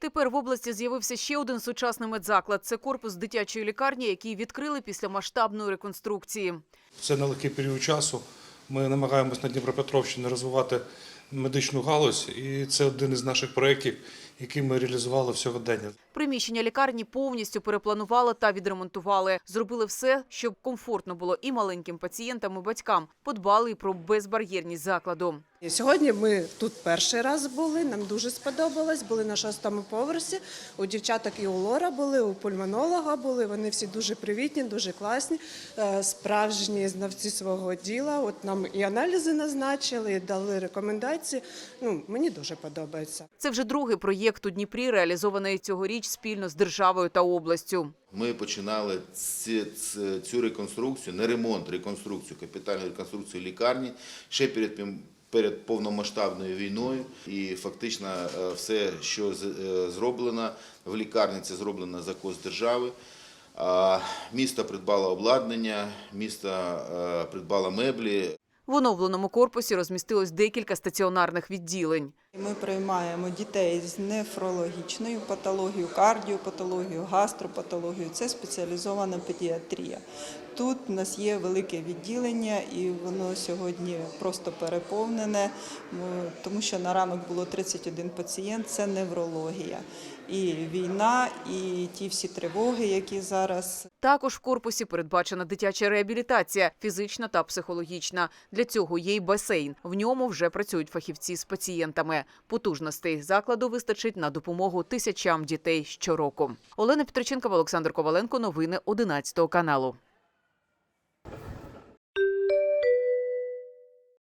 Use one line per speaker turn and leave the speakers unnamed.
Тепер в області з'явився ще один сучасний медзаклад. Це корпус дитячої лікарні, який відкрили після масштабної реконструкції.
Це нелегкий період часу. Ми намагаємось на Дніпропетровщині розвивати медичну галузь, і це один із наших проєктів, який ми реалізували в сьогодення.
Приміщення лікарні повністю перепланували та відремонтували. Зробили все, щоб комфортно було і маленьким пацієнтам, і батькам. Подбали і про безбар'єрність закладу.
Сьогодні ми тут перший раз були, нам дуже сподобалось. Були на шостому поверсі. У дівчаток і у Лора були, у пульмонолога були. Вони всі дуже привітні, дуже класні, е, справжні знавці свого діла. От нам і аналізи назначили, і дали рекомендації. Ну, мені дуже подобається.
Це вже другий проєкт у Дніпрі, реалізований цьогоріч спільно з державою та областю.
Ми починали цю реконструкцію, не ремонт, реконструкцію, капітальну реконструкцію лікарні ще перед пім- перед повномасштабною війною. І фактично е, все, що е, зроблено в лікарні, це зроблено за кошт держави. Місто придбало обладнання, місто е, придбало меблі.
В оновленому корпусі розмістилось декілька стаціонарних відділень.
Ми приймаємо дітей з нефрологічною патологією, кардіопатологією, гастропатологією. Це спеціалізована педіатрія. Тут у нас є велике відділення, і воно сьогодні просто переповнене, тому що на ранок було 31 пацієнт. Це неврологія. І війна, і ті всі тривоги, які зараз
Також в корпусі передбачена дитяча реабілітація, фізична та психологічна. Для цього є й басейн. В ньому вже працюють фахівці з пацієнтами. Потужностей закладу вистачить на допомогу тисячам дітей щороку. Олена Петриченкова, Олександр Коваленко. Новини 11 каналу.